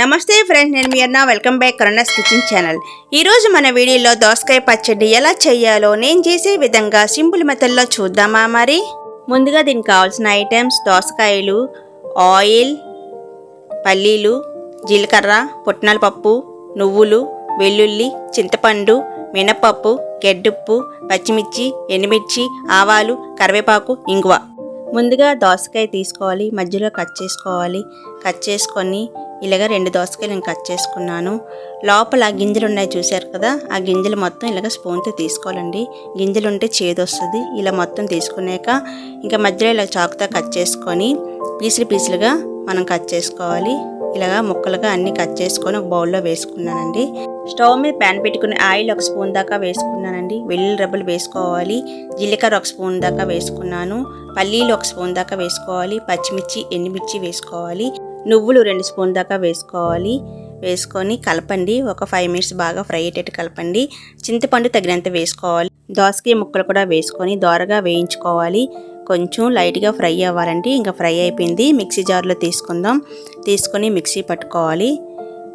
నమస్తే ఫ్రెండ్స్ నేను మీ అన్న. Welcome back Karuna's kitchen channel. ఈరోజు మన వీడియోలో దోసకాయ పచ్చడి ఎలా చేయాలో నేను చేసే విధంగా సింపుల్ మెథడ్లో చూద్దామా మరి? ముందుగా దీనికి కావాల్సిన ఐటమ్స్ దోసకాయలు ఆయిల్ పల్లీలు జీలకర్ర పుట్నాల పప్పు నువ్వులు వెల్లుల్లి చింతపండు మినపప్పు గెడ్డుప్పు పచ్చిమిర్చి ఎండుమిర్చి ఆవాలు కరివేపాకు ఇంగువ. ముందుగా దోసకాయ తీసుకోవాలి మధ్యలో కట్ చేసుకోవాలి. కట్ చేసుకొని ఇలాగ రెండు దోసకాయలు నేను కట్ చేసుకున్నాను. లోపల గింజలు ఉన్నాయి చూశారు కదా? ఆ గింజలు మొత్తం ఇలాగ స్పూన్తో తీసుకోవాలండి. గింజలు ఉంటే చేదు వస్తుంది ఇలా మొత్తం తీసుకున్నాక ఇంకా మధ్యలో ఇలా చాకుతో కట్ చేసుకొని పీసులు పీసులుగా మనం కట్ చేసుకోవాలి. ఇలాగా ముక్కలుగా అన్ని కట్ చేసుకొని ఒక బౌల్లో వేసుకున్నానండి. స్టవ్ మీద ప్యాన్ పెట్టుకుని ఆయిల్ ఒక స్పూన్ దాకా వేసుకున్నానండి. వెల్లుల్లి రబ్బలు వేసుకోవాలి. జీలకర్ర ఒక స్పూన్ దాకా వేసుకున్నాను. పల్లీలు ఒక స్పూన్ దాకా వేసుకోవాలి. పచ్చిమిర్చి ఎండుమిర్చి వేసుకోవాలి. నువ్వులు రెండు స్పూన్ దాకా వేసుకోవాలి. వేసుకొని కలపండి. ఒక ఫైవ్ మినిట్స్ బాగా ఫ్రై అయ్యేటట్టు కలపండి. చింతపండు తగినంత వేసుకోవాలి. దోసకాయ ముక్కలు కూడా వేసుకొని దోరగా వేయించుకోవాలి. కొంచెం లైట్గా ఫ్రై అవ్వాలండి. ఇంకా ఫ్రై అయిపోయింది. మిక్సీ జార్లో తీసుకుందాం. తీసుకొని మిక్సీ పట్టుకోవాలి.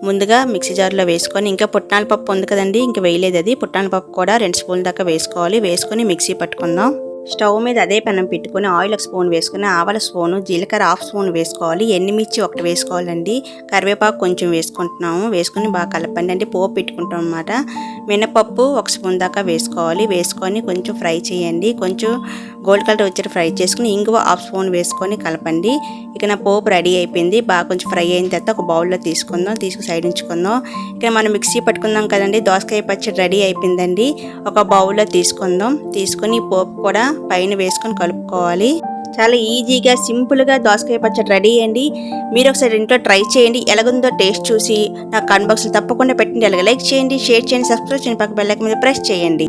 ముందుగా మిక్సీ జార్లో వేసుకొని ఇంకా పుట్నాల పప్పు ఉంది కదండి ఇంకా వేయలేదు అది. పుట్నాల పప్పు కూడా రెండు స్పూన్ల దాకా వేసుకోవాలి. వేసుకొని మిక్సీ పట్టుకుందాం. స్టవ్ మీద అదే పెనం పెట్టుకుని ఆయిల్ ఒక స్పూన్ వేసుకుని ఆవాల స్పూను జీలకర్ర హాఫ్ స్పూన్ వేసుకోవాలి. ఎండుమిర్చి ఒకటి వేసుకోవాలండి. కరివేపాకు కొంచెం వేసుకుంటున్నాము. వేసుకొని బాగా కలపండి. అంటే పోపు పెట్టుకుంటాం అనమాట మినపప్పు ఒక స్పూన్ దాకా వేసుకోవాలి. వేసుకొని కొంచెం ఫ్రై చేయండి. కొంచెం గోల్డ్ కలర్ వచ్చి ఫ్రై చేసుకుని ఇంగువ హాఫ్ స్పూన్ వేసుకొని కలపండి. ఇక నా పోపు రెడీ అయిపోయింది. బాగా కొంచెం ఫ్రై అయిన తర్వాత ఒక బౌల్లో తీసుకుందాం. తీసుకు సైడ్ ఉంచుకుందాం. ఇక మనం మిక్సీ పట్టుకుందాం కదండి. దోసకాయ పచ్చడి రెడీ అయిపోయిందండి. ఒక బౌల్లో తీసుకుందాం. తీసుకొని పోపు కూడా పైన వేసుకొని కలుపుకోవాలి. చాలా ఈజీగా సింపుల్గా దోసకాయ పచ్చడి రెడీ అయ్యండి. మీరు ఒకసారి ఇంట్లో ట్రై చేయండి. ఎలాగుందో టేస్ట్ చూసి నాకు కామెంట్ తప్పకుండా పెట్టండి. అలాగే లైక్ చేయండి షేర్ చేయండి సబ్స్క్రైబ్ చేయండి. పక్క బెల్లైకన్ మీద ప్రెస్ చేయండి.